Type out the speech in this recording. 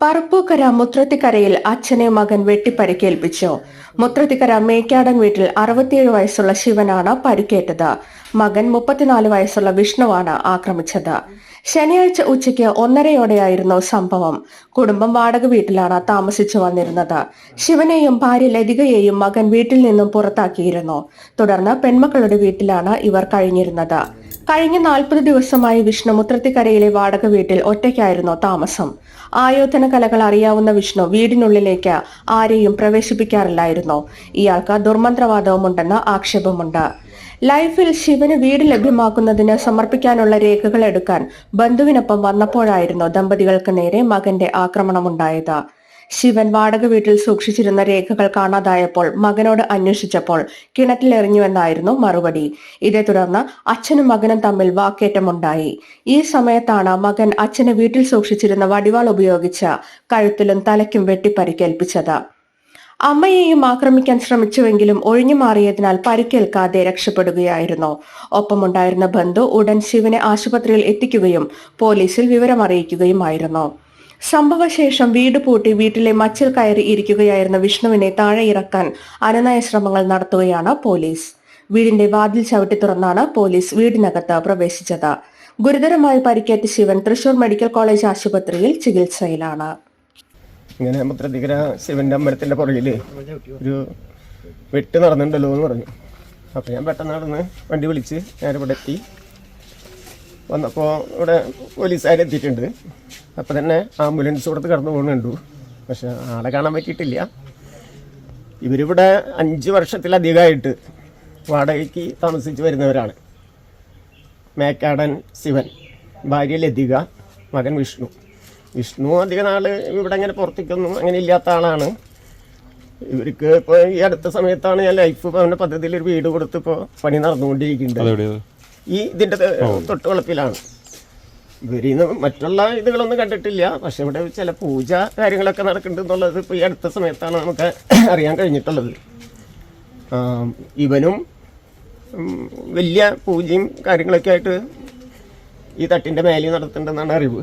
പറപ്പൂക്കര മുത്രത്തിക്കരയിൽ അച്ഛനെ മകൻ വെട്ടിപ്പരിക്കേൽപ്പിച്ചു. മുത്രത്തിക്കര മേക്കാടൻ വീട്ടിൽ അറുപത്തിയേഴ് വയസ്സുള്ള ശിവനാണ് പരിക്കേറ്റത്. മകൻ മുപ്പത്തിനാല് വയസ്സുള്ള വിഷ്ണുവാണ് ആക്രമിച്ചത്. ശനിയാഴ്ച ഉച്ചയ്ക്ക് ഒന്നരയോടെയായിരുന്നു സംഭവം. കുടുംബം വാടക വീട്ടിലാണ് താമസിച്ചു വന്നിരുന്നത്. ശിവനെയും ഭാര്യ ലതികയെയും മകൻ വീട്ടിൽ നിന്നും പുറത്താക്കിയിരുന്നു. തുടർന്ന് പെൺമക്കളുടെ വീട്ടിലാണ് ഇവർ കഴിഞ്ഞിരുന്നത്. കഴിഞ്ഞ നാൽപ്പത് ദിവസമായി വിഷ്ണു മുത്രത്തിക്കരയിലെ വാടക വീട്ടിൽ ഒറ്റയ്ക്കായിരുന്നു താമസം. ആയോധന കലകൾ അറിയാവുന്ന വിഷ്ണു വീടിനുള്ളിലേക്ക് ആരെയും പ്രവേശിപ്പിക്കാറില്ലായിരുന്നു. ഇയാൾക്ക് ദുർമന്ത്രവാദവുമുണ്ടെന്ന് ആക്ഷേപമുണ്ട്. ലൈഫിൽ ശിവന് വീട് ലഭ്യമാക്കുന്നതിന് സമർപ്പിക്കാനുള്ള രേഖകൾ എടുക്കാൻ ബന്ധുവിനൊപ്പം വന്നപ്പോഴായിരുന്നു ദമ്പതികൾക്ക് നേരെ മകന്റെ ആക്രമണമുണ്ടായത്. ശിവൻ വാടക വീട്ടിൽ സൂക്ഷിച്ചിരുന്ന രേഖകൾ കാണാതായപ്പോൾ മകനോട് അന്വേഷിച്ചപ്പോൾ കിണറ്റിലെറിഞ്ഞുവെന്നായിരുന്നു മറുപടി. ഇതേ തുടർന്ന് അച്ഛനും മകനും തമ്മിൽ വാക്കേറ്റമുണ്ടായി. ഈ സമയത്താണ് മകൻ അച്ഛന് വീട്ടിൽ സൂക്ഷിച്ചിരുന്ന വടിവാൾ ഉപയോഗിച്ച് കഴുത്തിലും തലയ്ക്കും വെട്ടിപ്പരിക്കേൽപ്പിച്ചത്. അമ്മയെയും ആക്രമിക്കാൻ ശ്രമിച്ചുവെങ്കിലും ഒഴിഞ്ഞു മാറിയതിനാൽ പരിക്കേൽക്കാതെ രക്ഷപ്പെടുകയായിരുന്നു. ഒപ്പമുണ്ടായിരുന്ന ബന്ധു ഉടൻ ശിവനെ ആശുപത്രിയിൽ എത്തിക്കുകയും പോലീസിൽ വിവരമറിയിക്കുകയുമായിരുന്നു. സംഭവശേഷം വീട് പൂട്ടി വീട്ടിലെ മച്ചിൽ കയറി ഇരിക്കുകയായിരുന്ന വിഷ്ണുവിനെ താഴെ ഇറക്കാൻ അനനായ ശ്രമങ്ങൾ നടത്തുകയാണ് പോലീസ്. വീടിന്റെ വാതിൽ ചവിട്ടി തുറന്നാണ് പോലീസ് വീടിനകത്ത് പ്രവേശിച്ചത്. ഗുരുതരമായി പരിക്കേറ്റ ശിവൻ തൃശൂർ മെഡിക്കൽ കോളേജ് ആശുപത്രിയിൽ ചികിത്സയിലാണ്. ഇങ്ങനെ മുത്രധികര ശിവന്റെ അമ്പലത്തിന്റെ പുറകിൽ ഒരു വെട്ട് നടന്നിട്ടുണ്ടല്ലോ എന്ന് പറഞ്ഞു. അപ്പോൾ ഞാൻ പെട്ടെന്ന് നടന്ന് വണ്ടി വിളിച്ച് ഞാൻ ഇവിടെ എത്തി. വന്നപ്പോൾ ഇവിടെ പോലീസുകാരെത്തിയിട്ടുണ്ട് അപ്പോൾ തന്നെ ആംബുലൻസ് കൊടുത്ത് കടന്നു പോകുന്നുണ്ട് പക്ഷേ ആളെ കാണാൻ പറ്റിയിട്ടില്ല. ഇവരിവിടെ അഞ്ച് വർഷത്തിലധികമായിട്ട് വാടകയ്ക്ക് താമസിച്ച് വരുന്നവരാണ്. മേക്കാടൻ ശിവൻ ഭാര്യ ലതിക മകൻ വിഷ്ണു. വിഷ്ണു അധിക നാൾ ഇവിടെ അങ്ങനെ പുറത്തേക്കൊന്നും അങ്ങനെ ഇല്ലാത്ത ആളാണ്. ഇവർക്ക് ഇപ്പോൾ ഈ അടുത്ത സമയത്താണ് ഞാൻ ലൈഫ് ഭവന പദ്ധതിയിൽ ഒരു വീട് കൊടുത്ത് ഇപ്പോൾ പണി നടന്നുകൊണ്ടിരിക്കുന്നുണ്ട് അതെവിടെയത് ഈ ഇതിന്റെ തൊട്ട് നിന്ന് മറ്റുള്ള ഇതുകളൊന്നും കണ്ടിട്ടില്ല. പക്ഷെ ഇവിടെ ചില പൂജ കാര്യങ്ങളൊക്കെ നടക്കുന്നുണ്ടെന്നുള്ളത് ഇപ്പോൾ ഈ അടുത്ത സമയത്താണ് നമുക്ക് അറിയാൻ കഴിഞ്ഞിട്ടുള്ളത്. ഇവനും വലിയ പൂജയും കാര്യങ്ങളൊക്കെ ആയിട്ട് ഈ തട്ടിന്റെ മേലെ നടത്തുന്നുണ്ടെന്നാണ് അറിവ്.